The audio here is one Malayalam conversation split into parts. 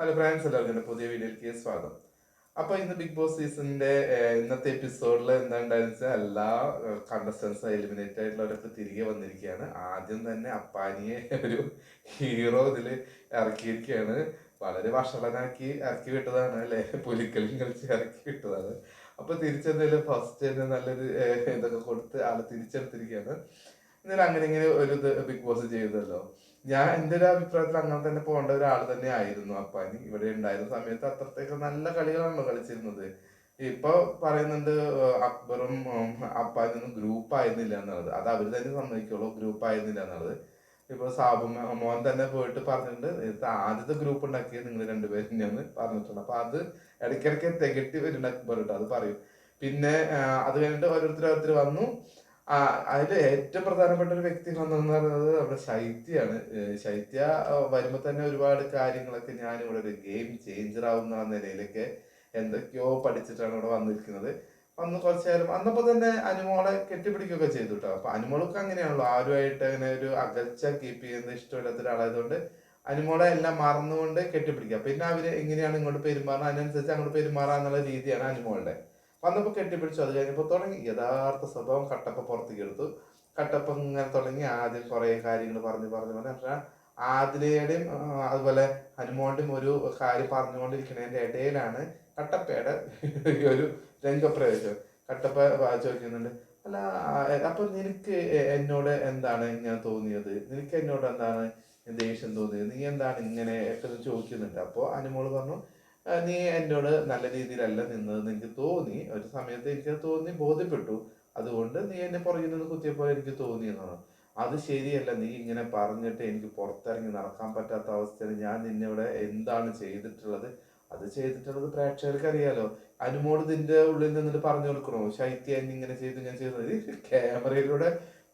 ഹലോ ഫ്രാൻസ് എല്ലാവർക്കും പുതിയ വീഡിയോയിലേക്ക് സ്വാഗതം. അപ്പൊ ഇന്ന് ബിഗ് ബോസ് സീസണിന്റെ ഇന്നത്തെ എപ്പിസോഡിൽ എന്താ ഉണ്ടായെന്ന് വെച്ചാൽ എല്ലാ കണ്ടസ്റ്റൻസ് എലിമിനേറ്റ് ആയിട്ടുള്ളവരൊക്കെ തിരികെ വന്നിരിക്കുകയാണ്. ആദ്യം തന്നെ അപ്പാനിയെ ഒരു ഹീറോ ഇതിൽ ഇറക്കിയിരിക്കുകയാണ്. വളരെ വഷളനാക്കി ഇറക്കി വിട്ടതാണ് അല്ലെ? പുലിക്കളിയും കളിച്ച് ഇറക്കി വിട്ടതാണ്. അപ്പൊ തിരിച്ചെന്തായാലും ഫസ്റ്റ് തന്നെ നല്ലൊരു ഇതൊക്കെ കൊടുത്ത് ആളെ തിരിച്ചെടുത്തിരിക്കുകയാണ്. എന്നാലും അങ്ങനെ ഇങ്ങനെ ഒരു ഇത് ബിഗ് ബോസ് ചെയ്തല്ലോ. ഞാൻ എന്റെ ഒരു അഭിപ്രായത്തിൽ അങ്ങനെ തന്നെ പോകേണ്ട ഒരാൾ തന്നെ ആയിരുന്നു. അപ്പാനി ഇവിടെ ഉണ്ടായിരുന്ന സമയത്ത് അത്രത്തേക്ക് നല്ല കളികളാണല്ലോ കളിച്ചിരുന്നത്. ഇപ്പൊ പറയുന്നുണ്ട് അക്ബറും അപ്പാനും ഗ്രൂപ്പ് ആയിരുന്നില്ല എന്നുള്ളത്. അത് അവർ തന്നെ സമ്മതിക്കുള്ളൂ ഗ്രൂപ്പ് ആയിരുന്നില്ല എന്നുള്ളത്. ഇപ്പൊ സാബു മോൻ തന്നെ പോയിട്ട് പറഞ്ഞിട്ടുണ്ട് ആദ്യത്തെ ഗ്രൂപ്പ് ഉണ്ടാക്കിയത് നിങ്ങൾ രണ്ടുപേരും തന്നെയാണ് പറഞ്ഞിട്ടുണ്ട്. അപ്പൊ അത് ഇടയ്ക്കിടയ്ക്ക് തികട്ടി വരുന്നുണ്ട് അക്ബർ അത് പറയും. പിന്നെ അത് കഴിഞ്ഞിട്ട് ഓരോരുത്തർ ഓരോരുത്തർ വന്നു. ആ അതിൽ ഏറ്റവും പ്രധാനപ്പെട്ട ഒരു വ്യക്തി വന്നതെന്ന് പറയുന്നത് നമ്മുടെ ശൈത്യാണ് ഏഹ് ശൈത്യ ആ, വരുമ്പോ തന്നെ ഒരുപാട് കാര്യങ്ങളൊക്കെ ഞാൻ ഇവിടെ ഒരു ഗെയിം ചേഞ്ചർ ആവുന്ന നിലയിലൊക്കെ എന്തൊക്കെയോ പഠിച്ചിട്ടാണ് ഇവിടെ വന്നിരിക്കുന്നത്. വന്ന് കുറച്ച് നേരം വന്നപ്പോ തന്നെ അനുമോളെ കെട്ടിപ്പിടിക്കുകയൊക്കെ ചെയ്തു കേട്ടോ അപ്പൊ അനുമോൾക്ക് അങ്ങനെയാണല്ലോ. ആരുമായിട്ട് അങ്ങനെ ഒരു അകൽച്ച കീപ്പ് ചെയ്യുന്ന ഇഷ്ടമില്ലാത്ത ഒരാളായതുകൊണ്ട് അനുമോളെ എല്ലാം മറന്നുകൊണ്ട് കെട്ടിപ്പിടിക്കുക. പിന്നെ അവർ എങ്ങനെയാണ് ഇങ്ങോട്ട് പെരുമാറുന്നത്? അതിനനുസരിച്ച് അങ്ങോട്ട് പെരുമാറാന്നുള്ള രീതിയാണ് അനുമോളുടെ. വന്നപ്പോൾ കെട്ടിപ്പിടിച്ചു. അത് കഴിഞ്ഞപ്പോൾ തുടങ്ങി. യഥാർത്ഥ സ്വഭാവം കട്ടപ്പ പുറത്തേക്ക് എടുത്തു കട്ടപ്പ ഇങ്ങനെ തുടങ്ങി. ആദ്യം കുറേ കാര്യങ്ങൾ പറഞ്ഞു പറഞ്ഞു പറഞ്ഞു. പക്ഷേ ആതിരയുടെയും അതുപോലെ ഹനുമോന്റെയും ഒരു കാര്യം പറഞ്ഞുകൊണ്ടിരിക്കുന്നതിന്റെ ഇടയിലാണ് കട്ടപ്പയുടെ ഒരു രംഗപ്രവേശം. കട്ടപ്പ ചോദിക്കുന്നുണ്ട് അല്ല അപ്പൊ നിനക്ക് എന്നോട് എന്താണ് ഇങ്ങനെ തോന്നിയത്? നിനക്ക് എന്നോട് എന്താണ് ദേഷ്യം തോന്നിയത്? നീ എന്താണ് ഇങ്ങനെ ഒക്കെ ചോദിക്കുന്നുണ്ട്? അപ്പോൾ അനുമോൾ പറഞ്ഞു "ആ, നീ എന്നോട് നല്ല രീതിയിലല്ല നിന്നത് എനിക്ക് തോന്നി. ഒരു സമയത്ത് എനിക്ക് തോന്നി ബോധ്യപ്പെട്ടു. അതുകൊണ്ട് നീ എന്നെ പുറകിൽ നിന്ന് കുത്തിയപ്പോൾ എനിക്ക് തോന്നി എന്നാണ്. അത് ശരിയല്ല. നീ ഇങ്ങനെ പറഞ്ഞിട്ട് എനിക്ക് പുറത്തിറങ്ങി നടക്കാൻ പറ്റാത്ത അവസ്ഥയിൽ ഞാൻ നിന്നെവിടെ എന്താണ് ചെയ്തിട്ടുള്ളത്? അത് ചെയ്തിട്ടുള്ളത് പ്രേക്ഷകർക്ക് അറിയാലോ അനുമോട് നിന്റെ ഉള്ളിൽ നിന്നിട്ട് പറഞ്ഞു കൊടുക്കണോ? ശൈത്യ ഇങ്ങനെ ചെയ്തു ഇങ്ങനെ ചെയ്തു. ക്യാമറയിലൂടെ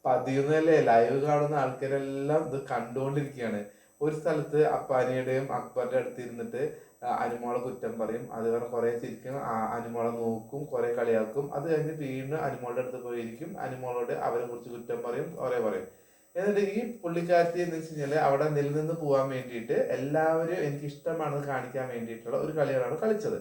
പതിയുന്നതല്ലേ? ലൈവ് കാണുന്ന ആൾക്കാരെല്ലാം ഇത് കണ്ടുകൊണ്ടിരിക്കുകയാണ്. ഒരു സ്ഥലത്ത് അപ്പാനിയുടെയും അക്ബറിന്റെ അടുത്ത് ഇരുന്നിട്ട് ആ, അനുമോളെ കുറ്റം പറയും. അത് കാരണം കുറെ ചിരിക്കും. അനുമോളെ നോക്കും കുറെ കളിയാക്കും. അത് കഴിഞ്ഞ് വീണ്ടും അനുമോളുടെ അടുത്ത് പോയിരിക്കും. അനുമോളോട് അവരെ കുറിച്ച് കുറ്റം പറയും കുറെ പറയും. എന്നിട്ട് ഈ പുള്ളിക്കാരത്തി എന്ന് വെച്ച് കഴിഞ്ഞാൽ അവിടെ നിലനിന്ന് പോകാൻ വേണ്ടിയിട്ട് എല്ലാവരും എനിക്ക് ഇഷ്ടമാണെന്ന് കാണിക്കാൻ വേണ്ടിയിട്ടുള്ള ഒരു കളികളാണ് കളിച്ചത്.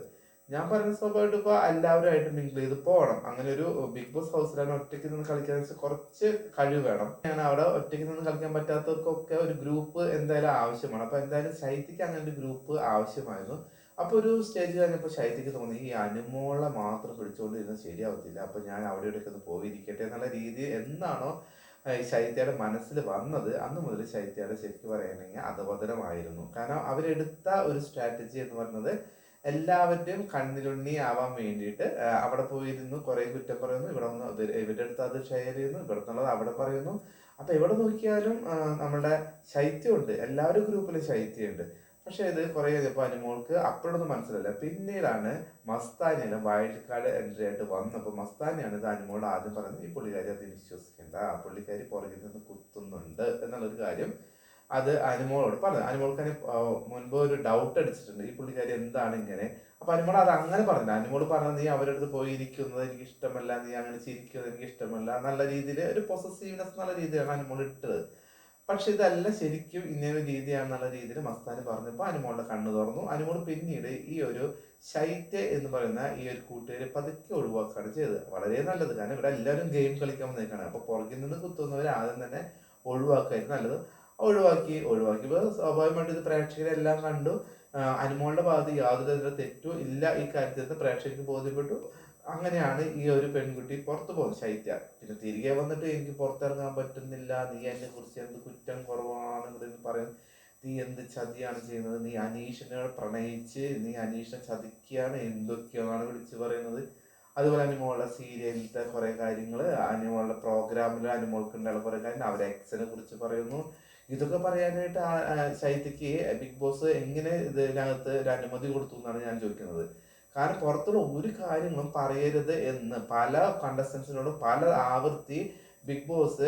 ഞാൻ പറഞ്ഞ സ്വഭാവമായിട്ട് ഇപ്പൊ എല്ലാവരുമായിട്ട് മിങ്കിൾ ചെയ്ത് പോകണം അങ്ങനെ ഒരു ബിഗ് ബോസ് ഹൗസിലാണ് ഒറ്റയ്ക്ക് നിന്ന് കളിക്കാൻ വെച്ചാൽ കുറച്ച് കഴിവ് വേണം. ഞാൻ അവിടെ ഒറ്റയ്ക്ക് നിന്ന് കളിക്കാൻ പറ്റാത്തവർക്കൊക്കെ ഒരു ഗ്രൂപ്പ് എന്തായാലും ആവശ്യമാണ്. അപ്പൊ എന്തായാലും ശൈത്യക്ക് അങ്ങനെ ഒരു ഗ്രൂപ്പ് ആവശ്യമായിരുന്നു. അപ്പൊ ഒരു സ്റ്റേജ് കഴിഞ്ഞപ്പോൾ ശൈത്യക്ക് തോന്നി ഈ അനുമോളെ മാത്രം പിടിച്ചുകൊണ്ടിരുന്ന ശരിയാവത്തില്ല. അപ്പൊ ഞാൻ അവിടെ ഇവിടെയൊക്കെ പോയിരിക്കട്ടെ എന്നുള്ള രീതി എന്താണോ ഈ ശൈത്യയുടെ മനസ്സിൽ വന്നത്. അന്ന് മുതൽ ശൈത്യയുടെ ശരിക്കും പറയുകയാണെങ്കിൽ അധപതനമായിരുന്നു. കാരണം അവരെടുത്ത ഒരു സ്ട്രാറ്റജി എന്ന് പറയുന്നത് എല്ലാവരുടെയും കണ്ണിലുണ്ണി ആവാൻ വേണ്ടിയിട്ട് അവിടെ പോയിരുന്നു കുറെ കുറ്റം പറയുന്നു ഇവിടെ ഇത് ഇവരുടെ അടുത്ത് അത് ഷെയർ ചെയ്യുന്നു ഇവിടെ നിന്നുള്ളത് അവിടെ പറയുന്നു. അപ്പൊ എവിടെ നോക്കിയാലും നമ്മുടെ ശൈത്യമുണ്ട് എല്ലാവരും ഗ്രൂപ്പിലും ശൈത്യമുണ്ട്. പക്ഷെ ഇത് കുറെ കഴിഞ്ഞപ്പോൾ അനുമോൾക്ക് അപ്പോഴൊന്നും മനസ്സിലല്ല പിന്നീടാണ് മസ്താനിയുടെ വയൽക്കാട് എൻട്രി ആയിട്ട് വന്നപ്പോൾ മസ്താനിയാണ് ഇത് അനുമോളോട് ആദ്യം പറയുന്നത് ഈ പുള്ളിക്കാരി അത് വിശ്വസിക്കേണ്ട പുള്ളിക്കാരി പുറകിൽ നിന്ന് കുത്തുന്നുണ്ട് എന്നുള്ളൊരു കാര്യം അത് അനുമോളോട് പറഞ്ഞു അനുമോൾക്ക് അതിന് മുൻപ് ഒരു ഡൗട്ട് അടിച്ചിട്ടുണ്ട്. ഈ പുള്ളിക്കാരി എന്താണ് ഇങ്ങനെ? അപ്പൊ അനുമോൾ അത് അങ്ങനെ പറഞ്ഞില്ല. അനുമോൾ പറഞ്ഞു നീ അവരുടെ അടുത്ത് പോയി ഇരിക്കുന്നത് എനിക്ക് ഇഷ്ടമല്ല നീ അങ്ങനെ ചിരിക്കുന്നത് എനിക്ക് ഇഷ്ടമല്ല നല്ല രീതിയിൽ ഒരു പൊസസീവ്നെസ് എന്നുള്ള രീതിയിലാണ് അനുമോൾ ഇട്ടത്. പക്ഷെ ഇതല്ല ശരിക്കും ഇങ്ങനെ ഒരു രീതിയാണെന്നുള്ള രീതിയിൽ മസ്താന് പറഞ്ഞപ്പോൾ അനുമോളുടെ കണ്ണു തുറന്നു. അനുമോൾ പിന്നീട് ഈ ഒരു ശൈത്യ എന്ന് പറയുന്ന ഈ ഒരു കൂട്ടുകാരെ പതുക്കെ ഒഴിവാക്കുകയാണ് ചെയ്തത്. വളരെ നല്ലത്. കാരണം ഇവിടെ എല്ലാവരും ഗെയിം കളിക്കാൻ വന്നേക്കാണ്. അപ്പൊ പുറകിൽ നിന്ന് കുത്തുന്നവർ ആദ്യം തന്നെ ഒഴിവാക്കുകയായിരുന്നു നല്ലത്. ഒഴിവാക്കി ഒഴിവാക്കി. സ്വാഭാവികമായിട്ട് ഇത് പ്രേക്ഷകരെല്ലാം കണ്ടു. അനുമോളുടെ ഭാഗത്ത് യാതൊരു തരത്തിലുള്ള തെറ്റും ഇല്ല ഈ കാര്യത്തിൽ പ്രേക്ഷകർക്ക് ബോധ്യപ്പെട്ടു. അങ്ങനെയാണ് ഈ ഒരു പെൺകുട്ടി പുറത്തു പോകുന്നത്. ശൈത്യ. പിന്നെ തിരികെ വന്നിട്ട് എനിക്ക് പുറത്തിറങ്ങാൻ പറ്റുന്നില്ല. നീ എന്നെ കുറിച്ച് എന്ത് കുറ്റം കുറവാണെന്ന് പറയുന്നത് നീ എന്ത് ചതിയാണ് ചെയ്യുന്നത്? നീ അനീഷിനെ പ്രണയിച്ച് നീ അനീഷിനെ ചതിക്കുകയാണ്? എന്തൊക്കെയാണ് വിളിച്ചു പറയുന്നത്? അതുപോലെ അനുമോളുടെ സീരിയലിലത്തെ കുറേ കാര്യങ്ങൾ അനുമോളുടെ പ്രോഗ്രാമിൽ അനുമോൾക്കുണ്ടായുള്ള കുറെ കാര്യങ്ങൾ അവരെ എക്സിനെ കുറിച്ച് പറയുന്നു. ഇതൊക്കെ പറയാനായിട്ട് ആ- ശൈത്യക്ക് ബിഗ് ബോസ് എങ്ങനെ ഇതിനകത്ത് ഒരു അനുമതി കൊടുത്തു എന്നാണ് ഞാൻ ചോദിക്കുന്നത്. കാരണം പുറത്തുള്ള ഒരു കാര്യങ്ങളും പറയരുത് എന്ന് പല കണ്ടസ്റ്റൻസിനോടും പല ആവർത്തി ബിഗ് ബോസ്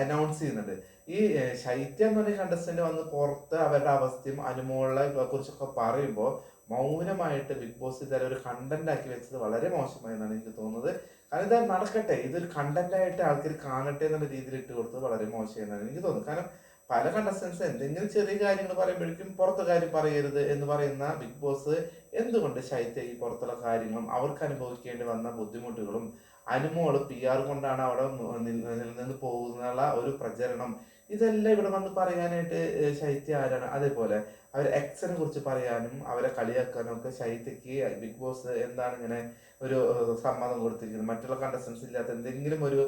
അനൗൺസ് ചെയ്യുന്നുണ്ട്. ഈ ശൈത്യം എന്ന് പറഞ്ഞ കണ്ടസ്റ്റന്റ് വന്ന് പുറത്ത് അവരുടെ അവസ്ഥയും അനുമോളെ കുറിച്ചൊക്കെ പറയുമ്പോൾ മൗനമായിട്ട് ബിഗ് ബോസ് ഇതായാലും ഒരു കണ്ടന്റ് ആക്കി വെച്ചത് വളരെ മോശമായി എന്നാണ് എനിക്ക് തോന്നുന്നത്. കാരണം ഇത് നടക്കട്ടെ ഇതൊരു കണ്ടന്റ് ആയിട്ട് ആൾക്കാർ കാണട്ടെ എന്നുള്ള രീതിയിൽ ഇട്ട് കൊടുത്തത് വളരെ മോശമായി എന്നാണ് എനിക്ക് തോന്നുന്നത്. കാരണം പല കണ്ടസ്റ്റൻസ് എന്തെങ്കിലും ചെറിയ കാര്യങ്ങൾ പറയുമ്പോഴേക്കും പുറത്തെ കാര്യം പറയരുത് എന്ന് പറയുന്ന ബിഗ് ബോസ് എന്തുകൊണ്ട് ശൈത്യ ഈ പുറത്തുള്ള കാര്യങ്ങളും അവർക്ക് അനുഭവിക്കേണ്ടി വന്ന ബുദ്ധിമുട്ടുകളും അനുമോൾ പി ആർ കൊണ്ടാണ് അവിടെ നിന്ന് പോകുന്നുള്ള ഒരു പ്രചരണം ഇതെല്ലാം ഇവിടെ വന്ന് പറയാനായിട്ട് ശൈത്യ ആരാണ്? അതേപോലെ അവർ എക്സിനെ കുറിച്ച് പറയാനും അവരെ കളിയാക്കാനും ഒക്കെ ശൈത്യക്ക് ബിഗ് ബോസ് എന്താണ് ഇങ്ങനെ ഒരു സമ്മതം കൊടുത്തിരിക്കുന്നത്? മറ്റുള്ള കണ്ടസ്റ്റൻസ് ഇല്ലാത്ത എന്തെങ്കിലും ഒരു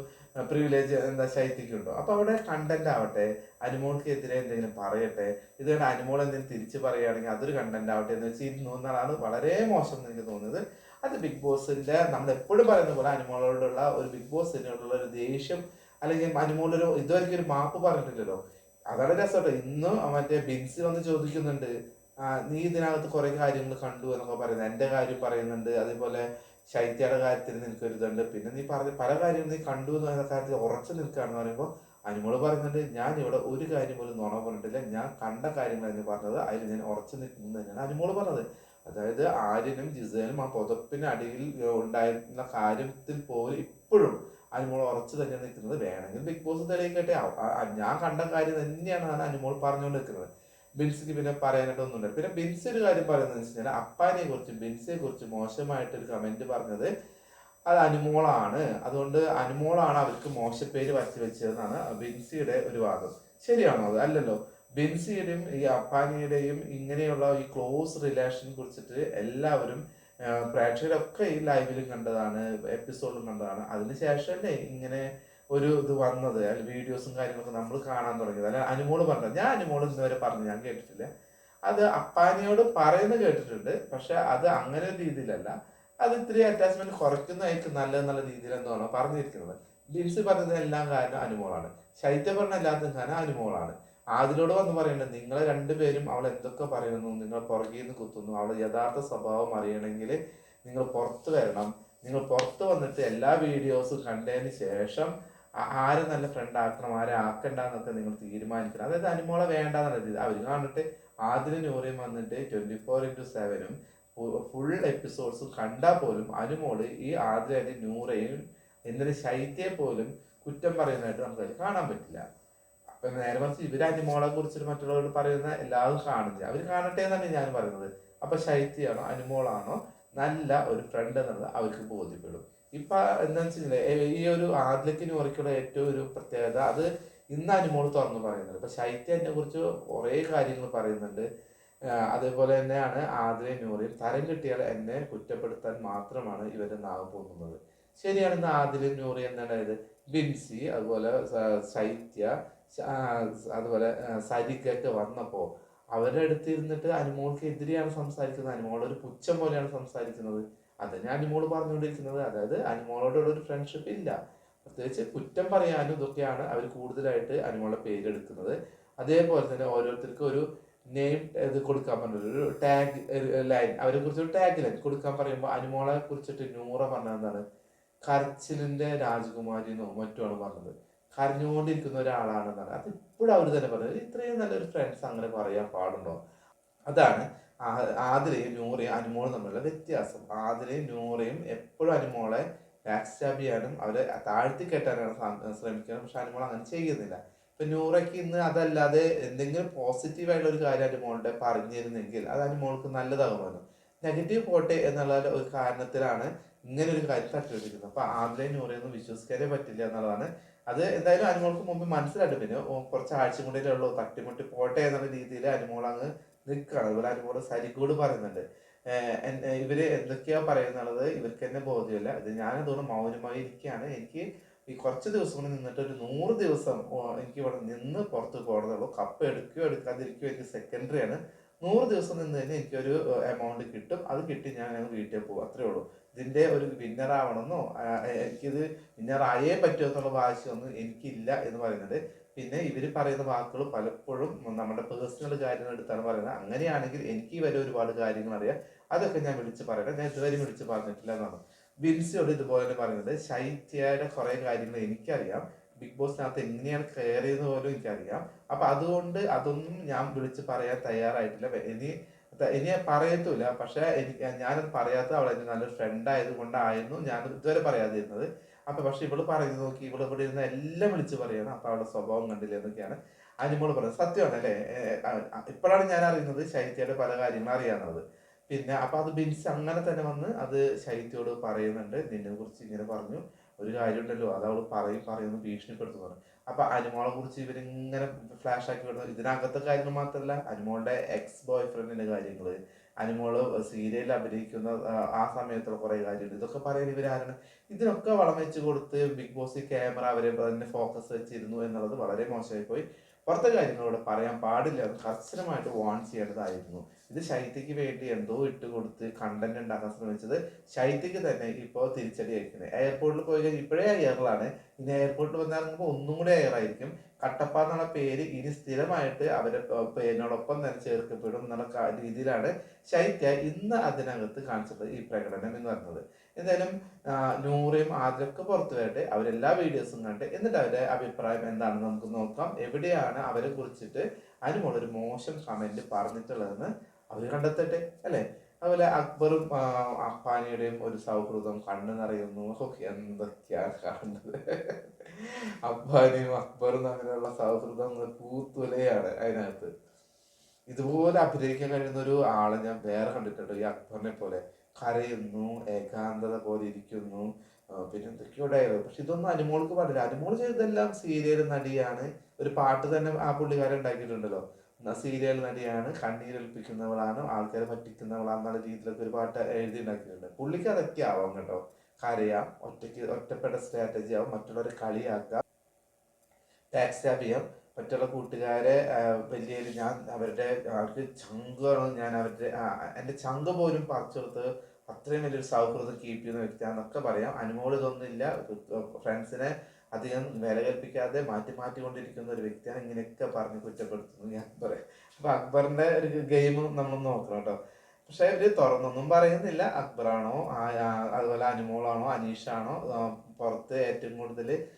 പ്രിവിലേജ് എന്താ ശൈത്യക്ക് ഉണ്ടോ? അപ്പൊ അവിടെ കണ്ടന്റ് ആവട്ടെ അനുമോൾക്ക് എതിരെ എന്തെങ്കിലും പറയട്ടെ ഇത് കണ്ട് അനുമോൾ എന്തെങ്കിലും തിരിച്ചു പറയുകയാണെങ്കിൽ അതൊരു കണ്ടന്റ് ആവട്ടെ എന്ന് വെച്ച് ഇരുന്നു എന്നാണ് വളരെ മോശം എന്ന് എനിക്ക് തോന്നുന്നത് അത് ബിഗ് ബോസിന്റെ നമ്മൾ എപ്പോഴും പറയുന്ന പോലെ അനുമോളോടുള്ള ഒരു ബിഗ് ബോസിനോടുള്ള ഒരു ദേഷ്യം അല്ലെങ്കിൽ അനുമോളൊരു ഇതുവരെയ്ക്കും ഒരു മാപ്പ് പറഞ്ഞിട്ടില്ലല്ലോ. അതാണ് രസട്ടോ. ഇന്ന് മറ്റേ ബിൻസി വന്ന് ചോദിക്കുന്നുണ്ട് നീ ഇതിനകത്ത് കുറെ കാര്യങ്ങൾ കണ്ടു എന്നൊക്കെ പറയുന്നത്. എന്റെ കാര്യം പറയുന്നുണ്ട്. അതേപോലെ ശൈത്യയുടെ കാര്യത്തിൽ നിനക്കൊരു ഇതുണ്ട് പിന്നെ നീ പറഞ്ഞ പല കാര്യങ്ങളും നീ കണ്ടു എന്ന കാര്യത്തിൽ ഉറച്ചു നിൽക്കുകയാണെന്ന് പറയുമ്പോൾ അനുമോൾ പറയുന്നുണ്ട് ഞാൻ ഇവിടെ ഒരു കാര്യം പോലും നുണ പറഞ്ഞിട്ടില്ല. ഞാൻ കണ്ട കാര്യങ്ങൾ എന്ന് പറഞ്ഞത്. അതിൽ ഞാൻ ഉറച്ചു നിൽക്കുന്നു തന്നെയാണ് അനുമോൾ പറഞ്ഞത്. അതായത് ആര്യനും ജിസേനും ആ പുതപ്പിന് അടിയിൽ ഉണ്ടായിരുന്ന കാര്യത്തിൽ പോലും ഇപ്പോഴും അനുമോൾ ഉറച്ചു തന്നെ നിൽക്കുന്നത് വേണമെങ്കിൽ ബിഗ് ബോസ് തെളിയിക്കട്ടെ ഞാൻ കണ്ട കാര്യം തന്നെയാണ് അനുമോൾ പറഞ്ഞുകൊണ്ട് നിൽക്കുന്നത് ബിൻസിക്ക് പിന്നെ പറയാനായിട്ടൊന്നുമില്ല പിന്നെ ബിൻസ് ഒരു കാര്യം പറയുന്നത് വെച്ച് കഴിഞ്ഞാൽ അപ്പാനെ കുറിച്ച് ബിൻസിയെ കുറിച്ച് മോശമായിട്ട് ഒരു കമന്റ് പറഞ്ഞത് അത് അനുമോളാണ്. അതുകൊണ്ട് അനുമോളാണ് അവർക്ക് മോശപ്പേര് വരച്ച് വെച്ചതെന്നാണ് ബിൻസിയുടെ ഒരു വാദം. ശരിയാണോ അത്? അല്ലല്ലോ. ബിൻസിയുടെയും ഈ അപ്പാനിയുടെയും ഇങ്ങനെയുള്ള ഈ ക്ലോസ് റിലേഷൻ കുറിച്ചിട്ട് എല്ലാവരും പ്രേക്ഷകരൊക്കെ ഈ ലൈവിലും കണ്ടതാണ് എപ്പിസോഡിലും കണ്ടതാണ്. അതിനുശേഷമല്ലേ ഇങ്ങനെ ഒരു ഇത് വന്നത് അല്ലെങ്കിൽ വീഡിയോസും കാര്യങ്ങളൊക്കെ നമ്മൾ കാണാൻ തുടങ്ങിയത്. അല്ല അനുമോൾ പറഞ്ഞത്. ഞാൻ അനുമോൾ ഇന്നുവരെ പറഞ്ഞു ഞാൻ കേട്ടിട്ടില്ല. അത് അപ്പാനിയോട് പറയുന്നത് കേട്ടിട്ടുണ്ട്. പക്ഷെ അത് അങ്ങനെ ഒരു രീതിയിലല്ല. അത് ഇത്തിരി അറ്റാച്ച്മെന്റ് കുറയ്ക്കുന്നതായിരിക്കും നല്ല നല്ല രീതിയിൽ എന്നാണ് പറഞ്ഞിരിക്കുന്നത്. ബിൻസി പറഞ്ഞത് എല്ലാം കാരണം അനുമോളാണ്. ശൈത്യ പറഞ്ഞ എല്ലാത്തിനും കാരണം അനുമോളാണ്. ആദിലോട് വന്ന് പറയുന്നത് നിങ്ങളെ രണ്ടുപേരും അവൾ എന്തൊക്കെ പറയുന്നു? നിങ്ങൾ പുറകിൽ നിന്ന് കുത്തുന്നു. അവളെ യഥാർത്ഥ സ്വഭാവം അറിയണമെങ്കിൽ നിങ്ങൾ പുറത്ത് വരണം. നിങ്ങൾ പുറത്ത് വന്നിട്ട് എല്ലാ വീഡിയോസും കണ്ടതിന് ശേഷം ആര് നല്ല ഫ്രണ്ട് ആക്കണം ആരെ ആക്കണ്ട എന്നൊക്കെ നിങ്ങൾ തീരുമാനിക്കണം. അതായത് അനുമോളെ വേണ്ടെന്നുള്ള രീതി അവർ കണ്ടിട്ട് ആദ്യം നൂറിയും വന്നിട്ട് ട്വന്റി ഫോർ ഇന്റു സെവനും ഫുൾ എപ്പിസോഡ്സും കണ്ടാൽ പോലും അനുമോൾ ഈ ആദ്യം നൂറയും എന്തിനു ശൈത്യെ പോലും കുറ്റം പറയുന്നതായിട്ട് നമുക്ക് കാണാൻ പറ്റില്ല. നേരെ മറിച്ച് ഇവർ അനുമോളെ കുറിച്ചിട്ട് മറ്റുള്ളവരോട് പറയുന്ന എല്ലാവരും കാണുന്നില്ല. അവർ കാണട്ടെ എന്നാണ് ഞാൻ പറയുന്നത്. അപ്പൊ ശൈത്യാണോ അനുമോളാണോ നല്ല ഒരു ഫ്രണ്ട് എന്നുള്ളത് അവർക്ക് ബോധ്യപ്പെടും. ഇപ്പൊ എന്താന്ന് വെച്ചിട്ടുണ്ടെങ്കിൽ ഈ ഒരു ആദ്യത്തിന് ഉറക്കുള്ള ഏറ്റവും ഒരു പ്രത്യേകത അത് ഇന്ന് അനുമോൾ തുറന്നു പറയുന്നത് ഇപ്പൊ ശൈത്യനെ കുറിച്ച് കുറേ കാര്യങ്ങൾ പറയുന്നുണ്ട്. അതേപോലെ തന്നെയാണ് ആദ്യം നൂറിയും. തരം കിട്ടിയാൽ എന്നെ കുറ്റപ്പെടുത്താൻ മാത്രമാണ് ഇവരുടെ നാവ് പോകുന്നത് ശരിയാണ് ഇന്ന് ആദിലും നൂറി എന്തായത് ബിൻസി അതുപോലെ ശൈത്യ അതുപോലെ സരികൊക്കെ വന്നപ്പോ അവരുടെ അടുത്ത് ഇരുന്നിട്ട് അനുമോൾക്ക് എതിരെയാണ് സംസാരിക്കുന്നത്. അനുമോൾ ഒരു പുച്ഛം പോലെയാണ് സംസാരിക്കുന്നത്. അതന്നെ അനുമോൾ പറഞ്ഞുകൊണ്ടിരിക്കുന്നത്. അതായത് അനുമോളോടുള്ള ഒരു ഫ്രണ്ട്ഷിപ്പ് ഇല്ല. പ്രത്യേകിച്ച് കുറ്റം പറയാനും ഇതൊക്കെയാണ് അവർ കൂടുതലായിട്ട് അനുമോളെ പേരെടുക്കുന്നത്. അതേപോലെ തന്നെ ഓരോരുത്തർക്കും ഒരു നെയിം ഇത് കൊടുക്കാൻ പറഞ്ഞത് ഒരു ടാഗ് ലൈൻ അവരെ കുറിച്ച് ഒരു ടാഗ് ലൈൻ കൊടുക്കാൻ പറയുമ്പോൾ അനുമോളെ കുറിച്ചിട്ട് നൂറ പറഞ്ഞ എന്താണ്? കരച്ചിലിന്റെ രാജകുമാരി എന്നോ മറ്റോ ആണ് പറഞ്ഞത്. കരഞ്ഞുകൊണ്ടിരിക്കുന്ന ഒരാളാണെന്നാണ്. അത് ഇപ്പോഴും അവർ തന്നെ പറഞ്ഞത് ഇത്രയും നല്ലൊരു ഫ്രണ്ട്സ് അങ്ങനെ പറയാൻ പാടുണ്ടോ? അതാണ് ആതിരയും നൂറയും അനുമോളും തമ്മിലുള്ള വ്യത്യാസം. ആതിരയും നൂറയും എപ്പോഴും അനുമോളെ ബാക്സ്റ്റാബ് ചെയ്യാനും അവരെ താഴ്ത്തി കെട്ടാനാണ് ശ്രമിക്കുന്നത്. പക്ഷെ അനുമോൾ അങ്ങനെ ചെയ്യുന്നില്ല. ഇപ്പൊ നൂറയ്ക്ക് ഇന്ന് അതല്ലാതെ എന്തെങ്കിലും പോസിറ്റീവ് ആയിട്ടുള്ള ഒരു കാര്യം അനുമോളുടെ പറഞ്ഞിരുന്നെങ്കിൽ അത് അനുമോൾക്ക് നല്ലതാകുമായിരുന്നു. നെഗറ്റീവ് പോട്ടെ എന്നുള്ള ഒരു കാരണത്തിലാണ് ഇങ്ങനെ ഒരു കാര്യം തട്ടിപ്പിടിക്കുന്നത് അപ്പൊ ആതിരയും നൂറയൊന്നും വിശ്വസിക്കാനേ പറ്റില്ല എന്നുള്ളതാണ് അത് എന്തായാലും അനുമോൾക്ക് മുമ്പ് മനസ്സിലായിട്ട്. പിന്നെ കുറച്ച് ആഴ്ച കൊണ്ടേ തട്ടിമുട്ടി പോട്ടെ എന്നുള്ള രീതിയിൽ അനുമോൾ അങ്ങ് നിൽക്കുകയാണ്. അതുപോലെ അനുമോൾ സരികൂട് പറയുന്നുണ്ട്. ഇവർ എന്തൊക്കെയാ പറയുന്നുള്ളത് ഇവർക്ക് തന്നെ ബോധ്യമില്ല. ഇത് ഞാൻ തോന്നുന്നു മൗനമായി ഇരിക്കുകയാണ്. എനിക്ക് ഈ കുറച്ച് ദിവസം കൂടി നിന്നിട്ട് ഒരു നൂറ് ദിവസം എനിക്ക് ഇവിടെ നിന്ന് പുറത്ത് പോകണമെന്നുള്ളൂ കപ്പ് എടുക്കുകയോ എടുക്കാതിരിക്കുകയോ എനിക്ക് സെക്കൻഡറി ആണ്. നൂറ് ദിവസം നിന്ന് തന്നെ എനിക്കൊരു എമൗണ്ട് കിട്ടും. അത് കിട്ടി ഞാൻ വീട്ടിൽ പോകും അത്രേ ഉള്ളൂ. ഇതിന്റെ ഒരു വിന്നർ ആവണമെന്നോ എനിക്കിത് വിന്നർ ആയേ പറ്റുമോ എന്നുള്ള വാശിയൊന്നും എനിക്കില്ല എന്ന് പറയുന്നത്. പിന്നെ ഇവർ പറയുന്ന വാക്കുകൾ പലപ്പോഴും നമ്മുടെ പേഴ്സണൽ കാര്യങ്ങൾ എടുത്താണ് പറയുന്നത്. അങ്ങനെയാണെങ്കിൽ എനിക്ക് വരെ ഒരുപാട് കാര്യങ്ങൾ അറിയാം. അതൊക്കെ ഞാൻ വിളിച്ച് പറയണം ഞാൻ ഇതുവരെ വിളിച്ച് പറഞ്ഞിട്ടില്ല എന്നാണ്. ബിൻസിയോട് ഇതുപോലെ പറയുന്നത്. ശൈത്യയുടെ കുറെ കാര്യങ്ങൾ എനിക്കറിയാം. ബിഗ് ബോസിനകത്ത് എങ്ങനെയാണ് കയറിയത് പോലും എനിക്കറിയാം. അപ്പൊ അതുകൊണ്ട് അതൊന്നും ഞാൻ വിളിച്ച് പറയാൻ തയ്യാറായിട്ടില്ല. ഇനി ഇനി പറയത്തൂല പക്ഷെ എനിക്ക് ഞാനത് പറയാത്ത അവൾ എന്റെ നല്ലൊരു ഫ്രണ്ട് ആയത് കൊണ്ടായിരുന്നു ഞാൻ ഇതുവരെ പറയാതിരുന്നത്. അപ്പൊ പക്ഷെ ഇവൾ പറഞ്ഞു നോക്കി ഇവൾ ഇവിടെ ഇരുന്ന് എല്ലാം വിളിച്ച് പറയണം. അപ്പൊ അവളുടെ സ്വഭാവം കണ്ടില്ല എന്നൊക്കെയാണ് അനുമോൾ പറയുന്നത്. സത്യമാണ് അല്ലേ? ഇപ്പോഴാണ് ഞാൻ അറിയുന്നത് ശൈത്യയുടെ പല കാര്യങ്ങളും അറിയാവുന്നത് പിന്നെ അപ്പൊ അത് ബിൻസ് അങ്ങനെ തന്നെ വന്ന് അത് ശൈത്യയോട് പറയുന്നുണ്ട്. നിന്നെ കുറിച്ച് ഇങ്ങനെ പറഞ്ഞു. ഒരു കാര്യമുണ്ടല്ലോ. അത് അവൾ പറയും പറയുന്നു ഭീഷണിപ്പെടുത്തുന്നു അപ്പൊ അനുമോളെ കുറിച്ച് ഇവരിങ്ങനെ ഫ്ലാഷ് ആക്കി വിടുന്നു ഇതിനകത്തെ കാര്യങ്ങൾ മാത്രമല്ല അനുമോളുടെ എക്സ് ബോയ് ഫ്രണ്ടിന്റെ കാര്യങ്ങൾ അനുമോൾ സീരിയലിൽ അഭിനയിക്കുന്ന ആ, ആ സമയത്തുള്ള കുറെ കാര്യങ്ങൾ ഇതൊക്കെ പറയാൻ ഇവരാരാണ്? ഇതിനൊക്കെ വളം വെച്ച് കൊടുത്ത് ബിഗ് ബോസ് ക്യാമറ അവരെ തന്നെ ഫോക്കസ് വെച്ചിരുന്നു എന്നുള്ളത് വളരെ മോശമായി പോയി. പുറത്തെ കാര്യങ്ങളോട് പറയാൻ പാടില്ല. അത് കർശനമായിട്ട് വാൺ ചെയ്യേണ്ടതായിരുന്നു. ഇത് ശൈത്യക്ക് വേണ്ടി എന്തോ ഇട്ട് കൊടുത്ത് കണ്ടന്റ് ഉണ്ടാക്കാൻ ശ്രമിച്ചത് ശൈത്യക്ക് തന്നെ ഇപ്പോൾ തിരിച്ചടി അയക്കുന്നത് എയർപോർട്ടിൽ പോയി കഴിഞ്ഞാൽ ഇപ്പോഴേ എയറിലാണ് ഇനി എയർപോർട്ടിൽ വന്നിറങ്ങുമ്പോൾ ഒന്നും കൂടെ എയർ ആയിരിക്കും. കട്ടപ്പ എന്നുള്ള പേര് ഇനി സ്ഥിരമായിട്ട് അവരെ പേരിനോടൊപ്പം തന്നെ ചേർക്കപ്പെടും എന്നുള്ള രീതിയിലാണ് ശൈത്യ ഇന്ന് അതിനകത്ത് കാണിച്ചത് ഈ പ്രകടനം എന്ന് പറഞ്ഞത് എന്തായാലും നൂറയും ആദ്യമൊക്കെ പുറത്തു വരട്ടെ അവരെല്ലാ വീഡിയോസും കണ്ട് എന്നിട്ട് അവരുടെ അഭിപ്രായം എന്താണെന്ന് നമുക്ക് നോക്കാം. എവിടെയാണ് അവരെ കുറിച്ചിട്ട് അതിനുമുള്ളൊരു മോശം കമന്റ് പറഞ്ഞിട്ടുള്ളതെന്ന് അവർ കണ്ടെത്തട്ടെ അല്ലെ? അതുപോലെ അക്ബറും അപ്പാനിയുടെയും ഒരു സൗഹൃദം കണ്ണു നിറയുന്നു എന്തൊക്കെയാ കാണുന്നത് അപ്പാനിയും അക്ബറും തമ്മിലുള്ള സൗഹൃദം പൂത്തുലയാണ് അതിനകത്ത്. ഇതുപോലെ അഭിനയിക്കാൻ കഴിയുന്ന ഒരു ആളെ ഞാൻ വേറെ കണ്ടിട്ടുണ്ട്. ഈ അക്ബറിനെ പോലെ. കരയുന്നു ഏകാന്തത പോലെ ഇരിക്കുന്നു. പിന്നെ എന്തൊക്കെയോ പക്ഷെ ഇതൊന്നും അനുമോൾക്ക് പാടില്ല. അനുമോൾ ചെയ്തതെല്ലാം സീരിയൽ നടിയാണ്. ഒരു പാട്ട് തന്നെ ആ പുള്ളിക്കാരൻ ഉണ്ടാക്കിയിട്ടുണ്ടല്ലോ. സീരിയൽ നടിയാണ് കണ്ണീരൊലിപ്പിക്കുന്നവളാണ് ആൾക്കാരെ പറ്റിക്കുന്നവളാന്നുള്ള രീതിയിലൊക്കെ ഒരു പാട്ട് എഴുതി ഉണ്ടാക്കിയിട്ടുണ്ട് പുള്ളിക്ക് അതൊക്കെ ആവാം കേട്ടോ. കരയാം ഒറ്റയ്ക്ക് ഒറ്റപ്പെട്ട സ്ട്രാറ്റജി ആവും മറ്റുള്ളവരെ കളിയാക്കാം ടാക്സ് ടാപ്പ് ചെയ്യാം. മറ്റുള്ള കൂട്ടുകാരെ വലിയ ഞാൻ അവരുടെ അവർക്ക് ചങ്കാണ് ഞാൻ അവരുടെ എന്റെ ചങ്ക് പോലും പറിച്ചെടുത്ത് അത്രയും വലിയൊരു സൗഹൃദം കീപ്പ് ചെയ്യുന്ന വ്യക്തിയാണെന്നൊക്കെ പറയാം. അനുമോൾ ഇതൊന്നുമില്ല. ഫ്രണ്ട്സിനെ അധികം നിലകൽപ്പിക്കാതെ മാറ്റി മാറ്റി കൊണ്ടിരിക്കുന്ന ഒരു വ്യക്തിയാണ് ഇങ്ങനെയൊക്കെ പറഞ്ഞ് കുറ്റപ്പെടുത്തുന്നു ഞാൻ പറയാം. അപ്പൊ അക്ബറിന്റെ ഒരു ഗെയിം നമ്മൾ നോക്കണം കേട്ടോ. പക്ഷെ ഇവർ തുറന്നൊന്നും പറയുന്നില്ല. അക്ബറാണോ അതുപോലെ അനുമോളാണോ അനീഷാണോ പുറത്ത് ഏറ്റവും കൂടുതൽ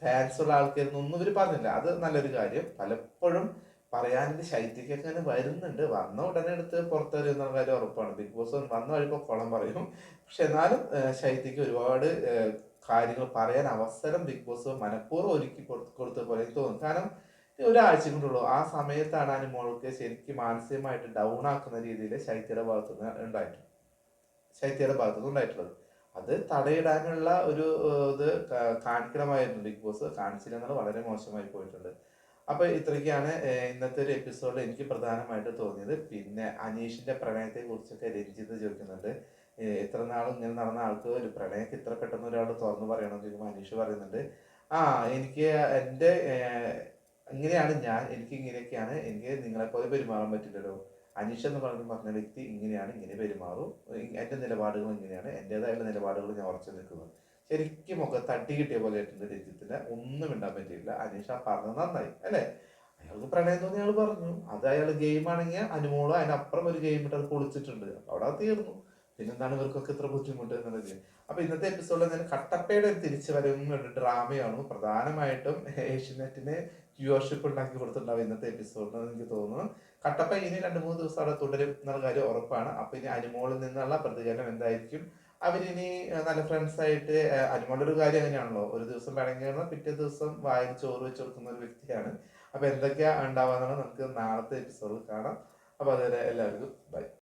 ഫാൻസ് ഉള്ള ആൾക്കാരൊന്നും ഇവർ പറഞ്ഞില്ല. അത് നല്ലൊരു കാര്യം. പലപ്പോഴും പറയാനിത് ശൈത്യക്കൊക്കെ അങ്ങനെ വരുന്നുണ്ട്. വന്ന ഉടനെ എടുത്ത് പുറത്തെറിയുന്ന കാര്യം ഉറപ്പാണ്. ബിഗ് ബോസ് വന്ന വഴിപ്പോൾ കുളം പറയും. പക്ഷെ എന്നാലും ശൈത്യക്ക് ഒരുപാട് കാര്യങ്ങൾ പറയാൻ അവസരം ബിഗ് ബോസ് മനഃപൂർവം ഒരുക്കി കൊടു- കൊടുത്ത പോലെ എനിക്ക് തോന്നുന്നു. കാരണം ഒരാഴ്ച കൊണ്ടുള്ളൂ ആ സമയത്താണ് അനുമോൾക്ക് ശരിക്കും മാനസികമായിട്ട് ഡൗൺ ആക്കുന്ന രീതിയിൽ ശൈത്യയുടെ ഭാഗത്തുനിന്ന് ഉണ്ടായിട്ടുള്ളത് ശൈത്യയുടെ ഭാഗത്തുനിന്ന് ഉണ്ടായിട്ടുള്ളത്. അത് തടയിടാനുള്ള ഒരു ഇത് കാണിക്കണമായിരുന്നു ബിഗ് ബോസ് കാണിച്ചില്ല എന്നുള്ളത് വളരെ മോശമായി പോയിട്ടുണ്ട്. അപ്പൊ ഇത്രയ്ക്കാണ് ഇന്നത്തെ ഒരു എപ്പിസോഡിൽ എനിക്ക് പ്രധാനമായിട്ട് തോന്നിയത്. പിന്നെ അനീഷിന്റെ പ്രണയത്തെ കുറിച്ചൊക്കെ രഞ്ജിത്ത് ചോദിക്കുന്നുണ്ട്. ഇത്ര നാളും ഇങ്ങനെ നടന്ന ആൾക്ക് ഒരു പ്രണയത്തെ ഇത്ര പെട്ടെന്ന് ഒരാൾ തുറന്നു പറയണമെന്ന് ചോദിക്കുമ്പോൾ മനീഷ് പറയുന്നുണ്ട്. ആ എനിക്ക് എന്റെ ഇങ്ങനെയാണ് ഞാൻ എനിക്ക് ഇങ്ങനെയൊക്കെയാണ് എനിക്ക് നിങ്ങളെ പോലെ പെരുമാറാൻ പറ്റില്ലല്ലോ. അനീഷ് എന്ന് പറഞ്ഞ പറഞ്ഞ വ്യക്തി ഇങ്ങനെയാണ് ഇങ്ങനെ പെരുമാറും. എന്റെ നിലപാടുകൾ ഇങ്ങനെയാണ് എന്റെതായുള്ള നിലപാടുകൾ ഞാൻ ഉറച്ചു നിൽക്കുന്നത് ശരിക്കും ഒക്കെ തട്ടി കിട്ടിയ പോലെ ആയിട്ടുണ്ട് രഞ്ജിത്തിന് ഒന്നും ഇണ്ടാൻ പറ്റിയില്ല. ആ പറഞ്ഞത് നന്നായി അല്ലേ? അയാൾക്ക് പ്രണയം തോന്നി അയാൾ പറഞ്ഞു. അത് അയാൾ ഗെയിം ആണെങ്കിൽ അനുമോൾ അതിനപ്പുറം ഒരു ഗെയിം ഇട്ട് അത് പൊളിച്ചിട്ടുണ്ട്. അവിടെ തീർന്നു. പിന്നെന്താണ് ഇവർക്കൊക്കെ ഇത്ര ബുദ്ധിമുട്ട് എന്നുള്ളത്? അപ്പൊ ഇന്നത്തെ എപ്പിസോഡിൽ ഞാൻ കട്ടപ്പയുടെ ഒരു തിരിച്ചു വരവും ഒരു ഡ്രാമയാണ്. പ്രധാനമായിട്ടും ഏഷ്യനെറ്റിന് വ്യൂവർഷിപ്പ് ഉണ്ടാക്കി കൊടുത്തിട്ടുണ്ടാവും ഇന്നത്തെ എപ്പിസോഡിൽ എനിക്ക് തോന്നുന്നു. കട്ടപ്പ ഇനി രണ്ട് മൂന്ന് ദിവസം അവിടെ തുടരും എന്നുള്ള കാര്യം ഉറപ്പാണ്. അപ്പൊ ഇനി അനുമോളിൽ നിന്നുള്ള പ്രതികരണം എന്തായിരിക്കും? അവരിനി നല്ല ഫ്രണ്ട്സ് ആയിട്ട് അനുമോളുടെ ഒരു കാര്യം അങ്ങനെയാണല്ലോ. ഒരു ദിവസം പിണങ്ങിയാണ് പിറ്റേ ദിവസം വായിൽ ചോറ് വെച്ച് കൊടുക്കുന്ന ഒരു വ്യക്തിയാണ്. അപ്പൊ എന്തൊക്കെയാ ഉണ്ടാവാന്നുള്ളത് നമുക്ക് നാളത്തെ എപ്പിസോഡിൽ കാണാം. അപ്പൊ അതുവരെ എല്ലാവർക്കും ബൈ